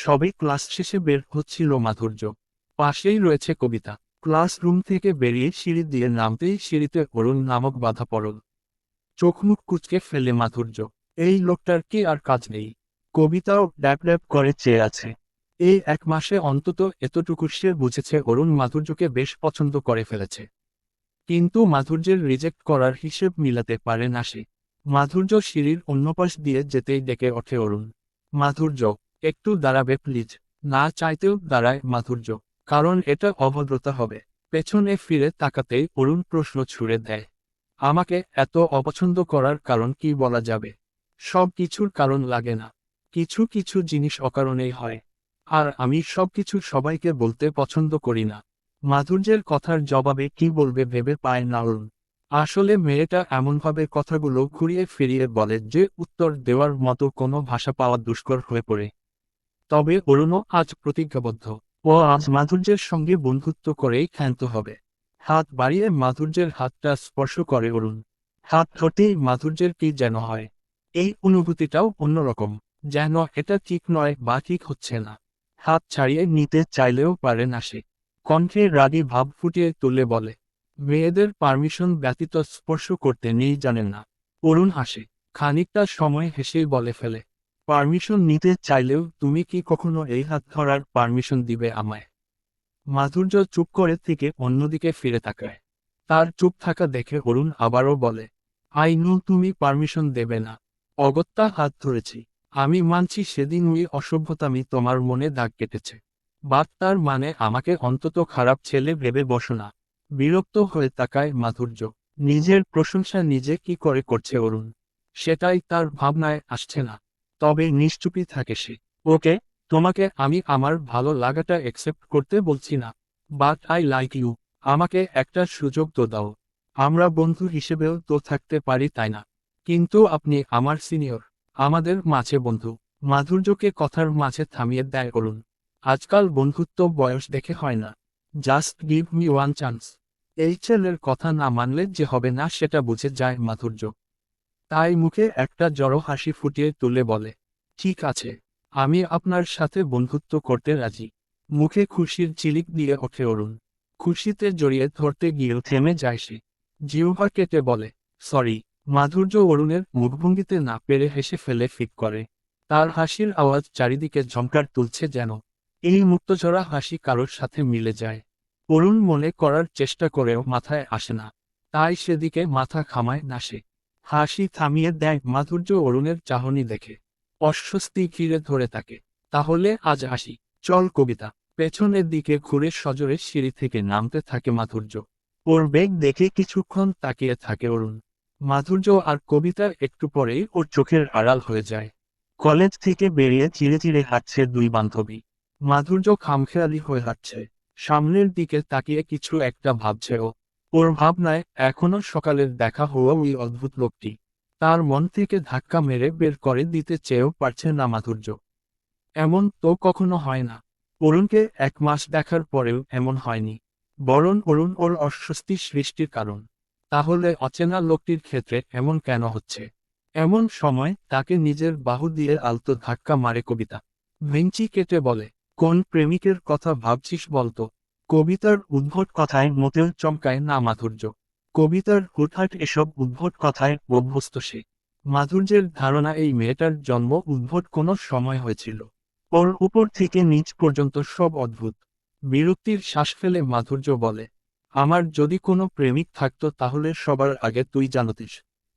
সবে ক্লাস শেষে বের হচ্ছিল মাধুর্য। পাশেই রয়েছে কবিতা। ক্লাসরুম থেকে বেরিয়ে সিঁড়ি দিয়ে নামতেই সিঁড়িতে অরুণ নামক বাধা পড়ল। চোখ মুখ কুচকে ফেলে মাধুর্য। এই লোকটার কি আর কাজ নেই? কবিতাও ড্যাপ ড্যাপ করে চেয়ে আছে। এই এক মাসে অন্তত এতটুকু সে বুঝেছে অরুণ মাধুর্যকে বেশ পছন্দ করে ফেলেছে। কিন্তু মাধুর্যের রিজেক্ট করার হিসেব মিলাতে পারে না সে। মাধুর্য সিঁড়ির অন্য পাশ দিয়ে যেতেই ডেকে ওঠে অরুণ। মাধুর্য একটু দাঁড়াবে প্লিজ না চাইতেও দাঁড়ায় মাধুর্য, কারণ এটা অভদ্রতা হবে। পেছনে ফিরে তাকাতেই অরুণ প্রশ্ন ছুড়ে দেয়, আমাকে এত অপছন্দ করার কারণ কি বলা যাবে? সব কিছুর কারণ লাগে না। কিছু কিছু জিনিস অকারণেই হয়। আর আমি সবকিছু সবাইকে বলতে পছন্দ করি না। মাধুর্যের কথার জবাবে কি বলবে ভেবে পায় না অরুণ। আসলে মেয়েটা এমনভাবে কথাগুলো ঘুরিয়ে ফিরিয়ে বলে যে উত্তর দেওয়ার মতো কোনো ভাষা পাওয়া দুষ্কর হয়ে পড়ে। তবে অরুণও আজ প্রতিজ্ঞাবদ্ধ। ও আজ মাধুর্যের সঙ্গে বন্ধুত্ব করেই ক্ষান্ত হবে। হাত বাড়িয়ে মাধুর্যের হাতটা স্পর্শ করে অরুণ। হাত ধরতেই মাধুর্যের কি যেন হয়। এই অনুভূতিটাও অন্যরকম। যেন এটা ঠিক নয় বা ঠিক হচ্ছে না। হাত ছাড়িয়ে নিতে চাইলেও পারে না সে। কণ্ঠে রাগী ভাব ফুটিয়ে তুলে বলে, মেয়েদের পারমিশন ব্যতীত স্পর্শ করতে নেই জানেন না। অরুণ হাসে। খানিকটা সময় হেসেই বলে ফেলে পারমিশন নিতে চাইলেও তুমি কি কখনো এই হাত ধরার পারমিশন দিবে আমায়? মাধুর্য চুপ করে থেকে অন্যদিকে ফিরে তাকায়। তার চুপ থাকা দেখে অরুণ আবারও বলে, আই নো, তুমি পারমিশন দেবে না। অগত্যা হাত ধরেছি। আমি মানছি সেদিন ওই অসভ্যতামি তোমার মনে দাগ কেটেছে। বাট তার মানে আমাকে অন্তত খারাপ ছেলে ভেবে বসো না। বিরক্ত হয়ে তাকায় মাধুর্য। নিজের প্রশংসা নিজে কি করে করছে অরুণ? সেটাই তার ভাবনায় আসছে না। তবে নিশ্চুপি থাকে সে। ওকে, তোমাকে আমি আমার ভালো লাগাটা একসেপ্ট করতে বলছি না। বাট আই লাইক ইউ আমাকে একটা সুযোগ তো দাও। আমরা বন্ধু হিসেবেও তো থাকতে পারি, তাই না? কিন্তু আপনি আমার সিনিয়র আমাদের মাঝে বন্ধু। মাধুর্যকে কথার মাঝে থামিয়ে দেয় করুন আজকাল বন্ধুত্ব বয়স দেখে হয় না। Just give me one chance এই ছেলের কথা না মানলে যে হবে না সেটা বুঝে যায় মাধুর্য। তাই মুখে একটা জড়ো হাসি ফুটিয়ে তুলে বলে, ঠিক আছে, আমি আপনার সাথে বন্ধুত্ব করতে রাজি। মুখে খুশির চিলিক দিয়ে ওঠে অরুণ। খুশিতে জড়িয়ে ধরতে গিয়েও থেমে যায় সে। জিহ্বা কেটে বলে, সরি, মাধুর্য অরুণের মুখভঙ্গিতে না পেরে হেসে ফেলে ফিক করে। তার হাসির আওয়াজ চারিদিকে ঝঙ্কার তুলছে যেন। এই মুক্তঝরা হাসি কারোর সাথে মিলে যায়। অরুণ মনে করার চেষ্টা করেও মাথায় আসে না। তাই সেদিকে মাথা খামায় না সে। হাসি থামিয়ে দেয় মাধুর্য অরুণের চাহনি দেখে। অস্বস্তি ঘিরে ধরে থাকে তাহলে আজ আসি। চল কবিতা। পেছনের দিকে ঘুরে সজোরে সিঁড়ি থেকে নামতে থাকে মাধুর্য। ওর বেগ দেখে কিছুক্ষণ তাকিয়ে থাকে অরুণ। মাধুর্য আর কবিতা একটু পরেই ওর চোখের আড়াল হয়ে যায়। কলেজ থেকে বেরিয়ে চিড়ে চিড়ে হাঁটছে দুই বান্ধবী। মাধুর্য খামখেয়ালি হয়ে হাঁটছে। সামনের দিকে তাকিয়ে কিছু একটা ভাবছে ও। ওর ভাবনায় এখনও সকালের দেখা হওয়া ওই অদ্ভুত লোকটি। তার মন থেকে ধাক্কা মেরে বের করে দিতে চেয়েও পারছে না মাধুর্য। এমন তো কখনো হয় না। অরুণকে এক মাস দেখার পরেও এমন হয়নি। বরং অরুণ ওর অস্বস্তি সৃষ্টির কারণ। তাহলে অচেনা লোকটির ক্ষেত্রে এমন কেন হচ্ছে? এমন সময় তাকে নিজের বাহু দিয়ে আলতো ধাক্কা মারে কবিতা। ভেঞ্চি কেটে বলে, কোন প্রেমিকের কথা ভাবছিস বলতো? কবিতার উদ্ভট কথায় মোটেও চমকায় না মাধুর্য। কবিতার হুটহাট এসব উদ্ভট কথায় অভ্যস্ত সে। মাধুর্যের ধারণা এই মেয়েটার জন্ম উদ্ভট কোনো সময় হয়েছিল। ওর উপর থেকে নিচ পর্যন্ত সব অদ্ভুত। বিরক্তির শ্বাস ফেলে মাধুর্য বলে, আমার যদি কোনো প্রেমিক থাকতো তাহলে সবার আগে তুই জানতিস।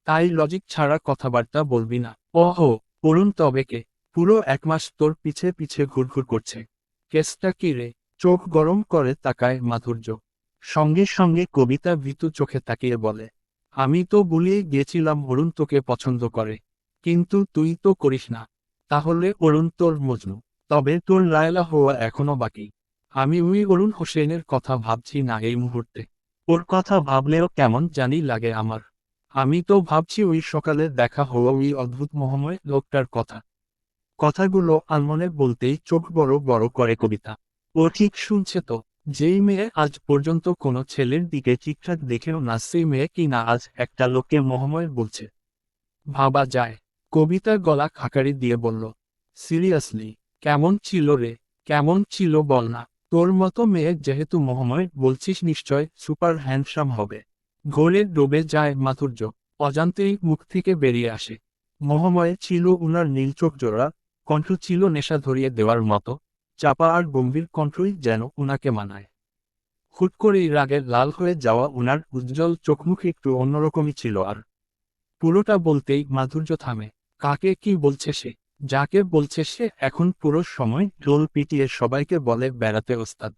তাই লজিক ছাড়া কথাবার্তা বলবি না। ওহো, অরুণ, তবে কে? পুরো এক মাস তোর পিছে পিছে ঘুরঘুর করছে। কেসটা কি রে? চোখ গরম করে তাকায় মাধুর্য। সঙ্গে সঙ্গে কবিতা ভীতু চোখে তাকিয়ে বলে, আমি তো বলিয়ে গিয়েছিলাম অরুণ তোকে পছন্দ করে। কিন্তু তুই তো করিস না। তাহলে অরুণ তোর মজনু। তবে তোর লায়লা হওয়া এখনও বাকি। আমি ওই অরুণ হোসেনের কথা ভাবছি না এই মুহূর্তে। ওর কথা ভাবলেও কেমন জানি লাগে আমার। আমি তো ভাবছি ওই সকালে দেখা হওয়া ওই অদ্ভুত মহাময় লোকটার কথা। কথাগুলো আনমনে বলতেই চোখ বড় বড় করে কবিতা। ও ঠিক শুনছে তো, যেই মেয়ে আজ পর্যন্ত কোনো ছেলের দিকে ঠিকঠাক দেখেও না সেই মেয়ে কি না আজ একটা লোককে মহময় বলছে। ভাবা যায়, কবিতার গলা খাকারি দিয়ে বলল, সিরিয়াসলি, কেমন ছিল রে, কেমন ছিল বল না, তোর মতো মেয়ে যেহেতু মহময়, বলছিস নিশ্চয় সুপার হ্যান্ডসাম হবে। ঘোরে ডুবে যায় মাধুর্য, অজান্তেই মুখ থেকে বেরিয়ে আসে। মহময়ে ছিল উনার নীল চোখ জোড়া, কণ্ঠ ছিল নেশা ধরিয়ে দেওয়ার মতো। চাপা আর গম্ভীর কণ্ঠই যেন উনাকে মানায়। হুট করেই রাগে লাল হয়ে যাওয়া উনার উজ্জ্বল চোখমুখ একটু অন্যরকমই ছিল আর। পুরোটা বলতেই মাধুর্য থামে। কাকে কি বলছে সে? যাকে বলছে সে এখন পুরো সময় ঢোল পিটিয়ে সবাইকে বলে, বেড়াতে ওস্তাদ।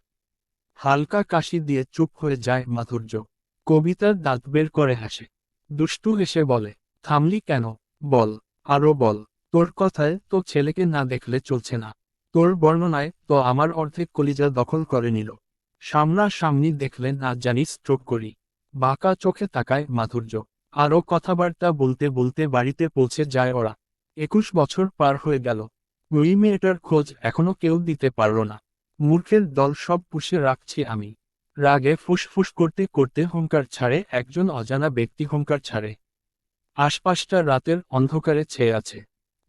হালকা কাশি দিয়ে চুপ হয়ে যায় মাধুর্য। কবিতার দাঁত বের করে হাসে। দুষ্টু হেসে বলে, থামলি কেন? বল, আরও বল। তোর কথায় তো ছেলেকে না দেখলে চলছে না। তোর বর্ণনায় তো আমার অর্ধেক কলিজা দখল করে নিল। সামনা সামনি দেখলে না জানি স্ট্রোক করি। বাঁকা চোখে তাকায় মাধুর্য। আরও কথাবার্তা বলতে বলতে বাড়িতে পৌঁছে যায় ওরা। একুশ বছর পার হয়ে গেল। ওই মেয়েটার খোঁজ এখনও কেউ দিতে পারল না। মূর্খের দল সব পুষে রাখছি আমি। রাগে ফুসফুস করতে করতে হুঙ্কার ছাড়ে একজন অজানা ব্যক্তি হুঙ্কার ছাড়ে। আশপাশটা রাতের অন্ধকারে ছেয়ে আছে।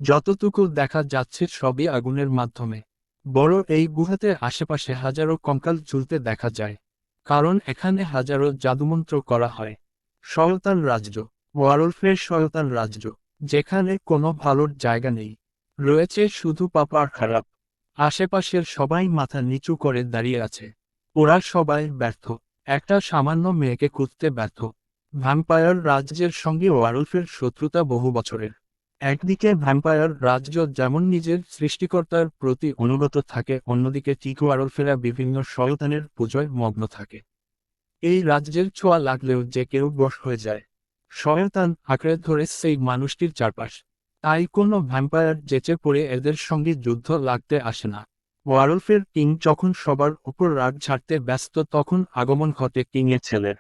যতটুকু দেখা যাচ্ছে সবই আগুনের মাধ্যমে। বড় এই গুহাতে আশেপাশে হাজারো কঙ্কাল ঝুলতে দেখা যায়। কারণ এখানে হাজারো জাদুমন্ত্র করা হয়। শয়তান রাজ্য, ওয়ারলফের শয়তান রাজ্য, যেখানে কোনো ভালোর জায়গা নেই। রয়েছে শুধু পাপার খারাপ। আশেপাশের সবাই মাথা নিচু করে দাঁড়িয়ে আছে। ওরা সবাই ব্যর্থ। একটা সামান্য মেয়েকে খুঁজতে ব্যর্থ। ভ্যাম্পায়ার রাজ্যের সঙ্গে ওয়ারলফের শত্রুতা বহু বছরের। একদিকে ভ্যাম্পায়ার রাজ্য যেমন নিজের সৃষ্টিকর্তার প্রতি অনুগত থাকে, অন্যদিকে টিকো আরলফেরা বিভিন্ন শয়তানের পুজোয় মগ্ন থাকে। এই রাজ্যের ছোঁয়া লাগলেও যে কেউ বশ হয়ে যায়। শয়তান আঁকড়ে ধরে সেই মানুষটির চারপাশ। তাই কোনো ভ্যাম্পায়ার যেচে পড়ে এদের সঙ্গে যুদ্ধ লাগতে আসে না। ওয়ারলফের কিং যখন সবার উপর রাগ ছাড়তে ব্যস্ত, তখন আগমন ঘটে কিংয়ের ছেলের।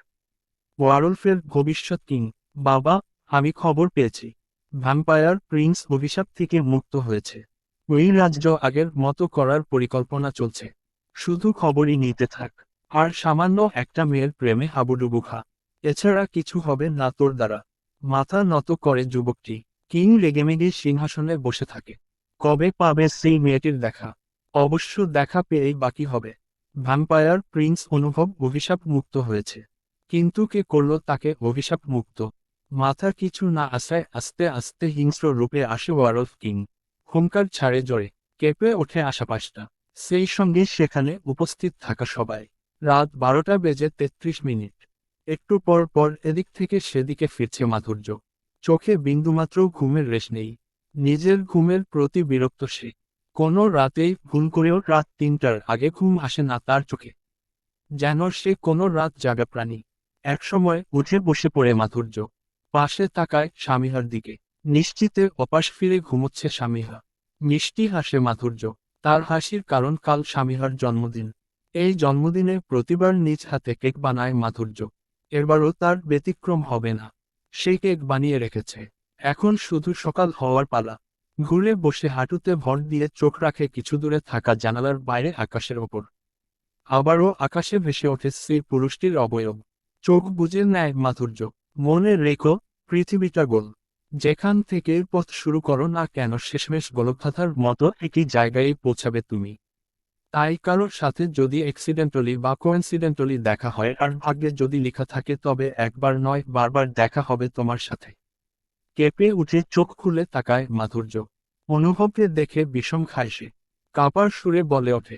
ওয়ারলফের ভবিষ্যৎ কিং, বাবা, আমি খবর পেয়েছি। ভ্যাম্পায়ার প্রিন্স অভিশাপ থেকে মুক্ত হয়েছে। ওই রাজ্য আগের মতো করার পরিকল্পনা চলছে। শুধু খবরই নিতে থাক। আর সামান্য একটা মেয়ের প্রেমে হাবুডুবু খা। এছাড়া কিছু হবে না তোর দ্বারা। মাথা নত করে যুবকটি। কিং রেগেমেগে সিংহাসনে বসে থাকে। কবে পাবে সেই মেয়েটির দেখা? অবশ্য দেখা পেয়েই বাকি হবে। ভ্যাম্পায়ার প্রিন্স অনুভব অভিশাপ মুক্ত হয়েছে। কিন্তু কে করল তাকে অভিশাপ মুক্ত? মাথা কিছু না আসায় আস্তে আস্তে হিংস্র রূপে আসে ওয়ারলফ কিং। হুঙ্কার ছাড়ে জোরে কেঁপে ওঠে আশাপাশটা। সেই সঙ্গে সেখানে উপস্থিত থাকা সবাই। রাত বারোটা বেজে তেত্রিশ মিনিট। একটু পর পর এদিক থেকে সেদিকে ফিরছে মাধুর্য। চোখে বিন্দুমাত্র ঘুমের রেশ নেই। নিজের ঘুমের প্রতি বিরক্ত সে। কোনো রাতেই ভুল করেও রাত তিনটার আগে ঘুম আসে না তার চোখে। যেন সে কোনো রাত জাগা প্রাণী। একসময় উঠে বসে পড়ে মাধুর্য। পাশে তাকায় স্বামীহার দিকে। নিশ্চিতে অপাশ ফিরে ঘুমোচ্ছে স্বামীহা। মিষ্টি হাসে মাধুর্য। তার হাসির কারণ কাল স্বামীহার জন্মদিন। এই জন্মদিনে প্রতিবার নিজ হাতে কেক বানায় মাধুর্য। এবারও তার ব্যতিক্রম হবে না। সেই কেক বানিয়ে রেখেছে। এখন শুধু সকাল হওয়ার পালা। ঘুরে বসে হাঁটুতে ভর দিয়ে চোখ রাখে কিছু দূরে থাকা জানালার বাইরে আকাশের ওপর। আবারও আকাশে ভেসে ওঠে সেই পুরুষটির অবয়ব। চোখ বুঝে নেয় মাধুর্য। মনে রেখো পৃথিবীটা গোল। যেখান থেকে পথ শুরু করো না কেন শেষমেশ গোলকধাতার মতো একটি জায়গায় পৌঁছাবে তুমি। তাই কারোর সাথে যদি অ্যাক্সিডেন্টালি বা কোইন্সিডেন্টালি দেখা হয়, আর ভাগ্যে যদি লেখা থাকে, তবে একবার নয়, বারবার দেখা হবে তোমার সাথে। কেঁপে উঠে চোখ খুলে তাকায় মাধুর্য। অনুভবকে দেখে বিষম খায় সে। কাপার সুরে বলে ওঠে,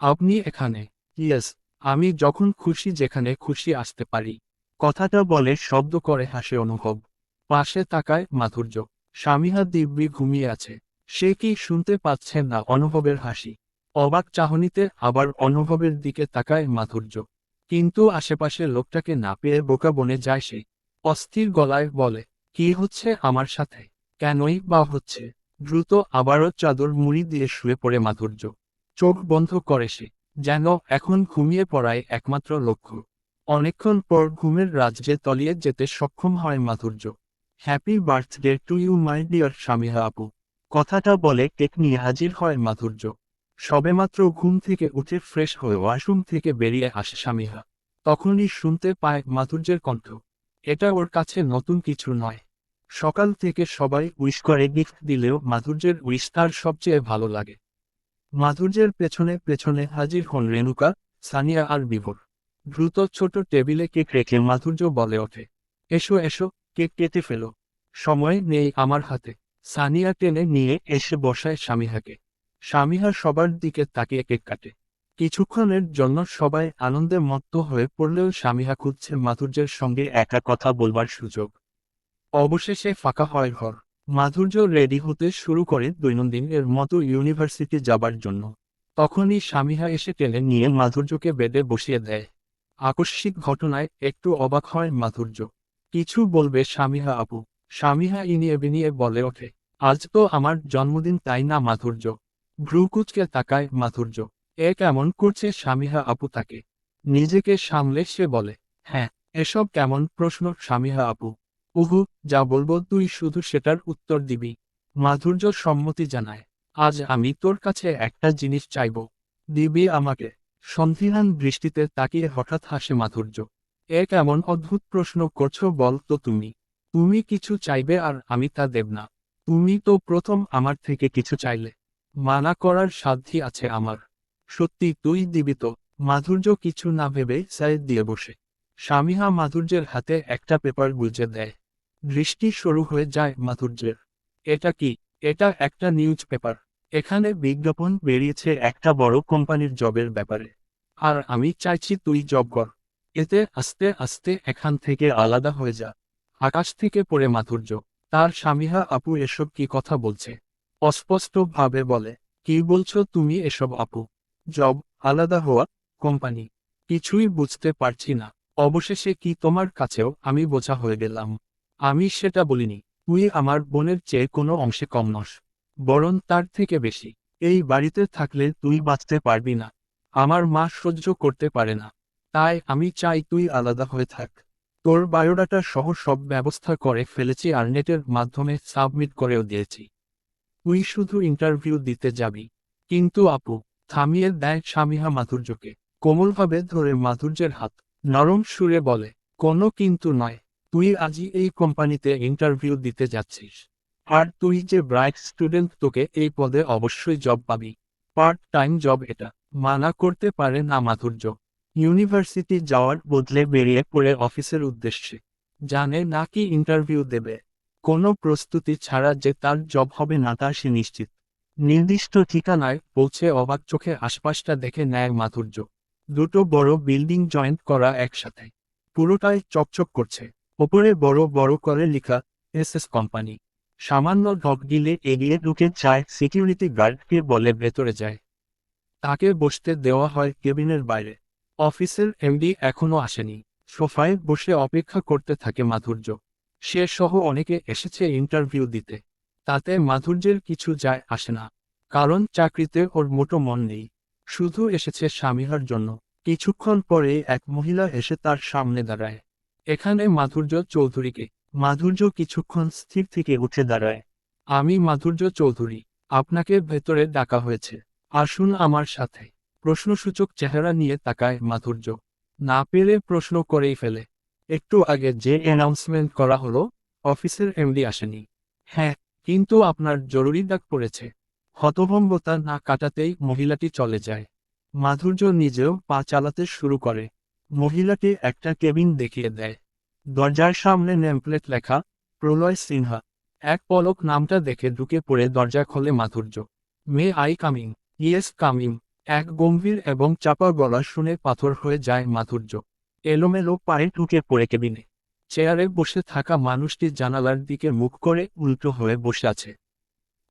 আপনি এখানে। ইয়েস, আমি যখন খুশি যেখানে খুশি আসতে পারি। কথাটা বলে শব্দ করে হাসে অনুভব। পাশে তাকায় মাধুর্য। স্বামীহা দিব্যি ঘুমিয়ে আছে। সে কি শুনতে পাচ্ছে না অনুভবের হাসি। অবাক চাহনিতে আবার অনুভবের দিকে তাকায় মাধুর্য। কিন্তু আশেপাশে লোকটাকে না পেয়ে বোকা বনে যায় সে। অস্থির গলায় বলে, কি হচ্ছে আমার সাথে? কেনই বা হচ্ছে? দ্রুত আবারও চাদর মুড়ি দিয়ে শুয়ে পড়ে মাধুর্য। চোখ বন্ধ করে সে। যেন এখন ঘুমিয়ে পড়ায় একমাত্র লক্ষ্য। অনেকক্ষণ পর ঘুমের রাজ্যে তলিয়ে যেতে সক্ষম হয় Madhurya. Happy birthday to you my dear Swamiha আপু। কথাটা বলে কেক নিয়ে হাজির হয় মাধুর্য। সবেমাত্র ঘুম থেকে উঠে ফ্রেশ হয়ে ওয়াশরুম থেকে বেরিয়ে আসে স্বামীহা। তখনই শুনতে পায় মাধুর্যের কণ্ঠ। এটা ওর কাছে নতুন কিছু নয়। সকাল থেকে সবাই উইশ করে গিফট দিলেও মাধুর্যের উইশ তার সবচেয়ে ভালো লাগে। মাধুর্যের পেছনে পেছনে হাজির হন রেণুকা, সানিয়া আর বিভোর। দ্রুত ছোট টেবিলে কেক রেখে মাধুর্য বলে ওঠে। এসো এসো, কেক কেটে ফেলো। সময় নেই আমার হাতে। সানিয়া টেনে নিয়ে এসে বসায় স্বামীহাকে। স্বামীহা সবার দিকে তাকিয়ে কেক কাটে। কিছুক্ষণের জন্য সবাই আনন্দে মত্ত হয়ে পড়লেও স্বামীহা খুঁজছে মাধুর্যের সঙ্গে একা কথা বলবার সুযোগ। অবশেষে ফাঁকা হয় ঘর। মাধুর্য রেডি হতে শুরু করে দৈনন্দিন এর মতো ইউনিভার্সিটি যাবার জন্য। তখনই স্বামীহা এসে টেনে নিয়ে মাধুর্যকে বেডে বসিয়ে দেয়। আকস্মিক ঘটনায় একটু অবাক হয় মাধুর্য। কিছু বলবে স্বামীহা আপু? স্বামীহা ইনিয়ে বিনিয়ে বলে ওঠে, আজ তো আমার জন্মদিন, তাই না মাধুর্য? ভ্রুকুচকে তাকায় মাধুর্য। এ কেমন করছে স্বামীহা আপু তাকে? নিজেকে সামলে সে বলে হ্যাঁ এসব কেমন প্রশ্ন স্বামীহা আপু? উহু, যা বলব তুই শুধু সেটার উত্তর দিবি। মাধুর্য সম্মতি জানায়, আজ আমি তোর কাছে একটা জিনিস চাইব। দিবি আমাকে? সন্ধিহান দৃষ্টিতে তাকিয়ে হঠাৎ হাসে মাধুর্য। এ কেমন অদ্ভুত প্রশ্ন করছ বল তো তুমি। তুমি কিছু চাইবে আর আমি তা দেব না। তুমি তো প্রথম আমার থেকে কিছু চাইলে। মানা করার সাধ্যি আছে আমার। সত্যি তুই দিবি তো। মাধুর্য কিছু না ভেবে সাইড দিয়ে বসে। স্বামীহা মাধুর্যের হাতে একটা পেপার গুলজে দেয়। দৃষ্টি শুরু হয়ে যায় মাধুর্যের। এটা কি? এটা একটা নিউজ পেপার। এখানে বিজ্ঞাপন বেরিয়েছে একটা বড় কোম্পানির জবের ব্যাপারে। আর আমি চাইছি তুই জব কর। এতে আস্তে আস্তে এখান থেকে আলাদা হয়ে যা। আকাশ থেকে পড়ে মাধুর্য। তার স্বামীহা আপু এসব কি কথা বলছে? অস্পষ্ট ভাবে বলে, কি বলছো তুমি এসব আপু? জব আলাদা হওয়া কোম্পানি। কিছুই বুঝতে পারছি না। অবশেষে কি তোমার কাছেও আমি বোঝা হয়ে গেলাম। আমি সেটা বলিনি। তুই আমার বোনের চেয়ে কোনো অংশে কম নস। বরং তার থেকে বেশি। এই বাড়িতে থাকলে তুই বাঁচতে পারবি না। আমার মা সহ্য করতে পারে না। তাই আমি চাই তুই আলাদা হয়ে থাক। তোর বায়োডাটা সহ সব ব্যবস্থা করে ফেলেছি আর নেটের মাধ্যমে সাবমিট করেও দিয়েছি। তুই শুধু ইন্টারভিউ দিতে যাবি। কিন্তু আপু, থামিয়ে দেয় স্বামীহা মাধুর্যকে। কোমলভাবে ধরে মাধুর্যের হাত নরম সুরে বলে, কোনো কিন্তু নয়। তুই আজই এই কোম্পানিতে ইন্টারভিউ দিতে যাচ্ছিস। আর তুই যে ব্রাইট স্টুডেন্ট, তোকে এই পদে অবশ্যই জব পাবি। পার্ট টাইম জব এটা। মানা করতে পারে না মাধুর্য। ইউনিভার্সিটি যাওয়ার বদলে বেরিয়ে পড়ে অফিসের উদ্দেশ্যে। জানে না কি ইন্টারভিউ দেবে। কোনো প্রস্তুতি ছাড়া যে তার জব হবে না তা সে নিশ্চিত। নির্দিষ্ট ঠিকানায় পৌঁছে অবাক চোখে আশপাশটা দেখে নেয় মাধুর্য। দুটো বড় বিল্ডিং জয়েন্ট করা একসাথে। পুরোটাই চকচক করছে। ওপরে বড় বড় করে লেখা এস এস কোম্পানি। সামান্য ঢক দিলে এগিয়ে ঢুকে যায় সিকিউরিটি গার্ডকে বলে ভেতরে যায়। তাকে বসতে দেওয়া হয় কেবিনের বাইরে। অফিসের এমডি এখনও আসেনি। সোফায় বসে অপেক্ষা করতে থাকে মাধুর্য। সে সহ অনেকে এসেছে ইন্টারভিউ দিতে। তাতে মাধুর্যের কিছু যায় আসে না। কারণ চাকরিতে ওর মোটো মন নেই। শুধু এসেছে স্বামীহার জন্য। কিছুক্ষণ পরে এক মহিলা এসে তার সামনে দাঁড়ায়। এখানে মাধুর্য চৌধুরীকে মাধুর্য কিছুক্ষণ স্থির থেকে উঠে দাঁড়ায়। আমি মাধুর্য চৌধুরী, আপনাকে ভেতরে ডাকা হয়েছে। আসুন আমার সাথে। প্রশ্নসূচক চেহারা নিয়ে তাকায় মাধুর্য। না পেরে প্রশ্ন করেই ফেলে। একটু আগে যে অ্যানাউন্সমেন্ট করা হলো, অফিসের এমডি আসেনি। হ্যাঁ কিন্তু আপনার জরুরি ডাক পড়েছে। হতভম্বতা না কাটাতেই মহিলাটি চলে যায়। মাধুর্য নিজেও পা চালাতে শুরু করে। মহিলাটি একটা কেবিন দেখিয়ে দেয়। দরজার সামনে নেমপ্লেট লেখা, প্রলয় সিনহা। এক পলক নামটা দেখে ঢুকে পড়ে দরজা খোলে Madhurya. May I coming, yes coming. এক গম্ভীর এবং চাপা গলা শুনে পাথর হয়ে যায় মাধুর্য। এলোমেলো পায়ে ঢুকে পড়ে কেবিনে। চেয়ারে বসে থাকা মানুষটি জানালার দিকে মুখ করে উল্টো হয়ে বসে আছে।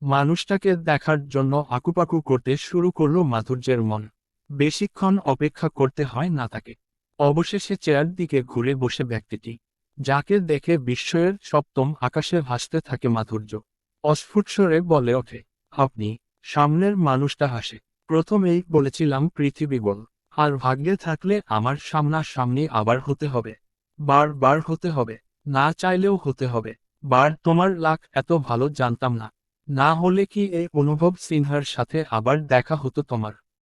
মানুষটাকে দেখার জন্য আকুপাকু করতে শুরু করল মাধুর্যের মন। বেশিক্ষণ অপেক্ষা করতে হয় না তাকে। অবশেষে চেয়ার দিকে ঘুরে বসে ব্যক্তিটি। যাকে দেখে বিস্ময়ের সপ্তম আকাশে ভাসতে থাকে মাধুর্য। অস্ফুট স্বরে বলে ওঠে, আপনি সামনের মানুষটা হাসে। প্রথমেই বলেছিলাম পৃথিবী বল। আর ভাগ্যে থাকলে আমার সামনাসামনি আবার হতে হবে। বার বার হতে হবে। না চাইলেও হতে হবে। বার, তোমার লাখ, এত ভালো জানতাম না। না হলে কি এই অনুভব সিনহার সাথে আবার দেখা হতো তোমার?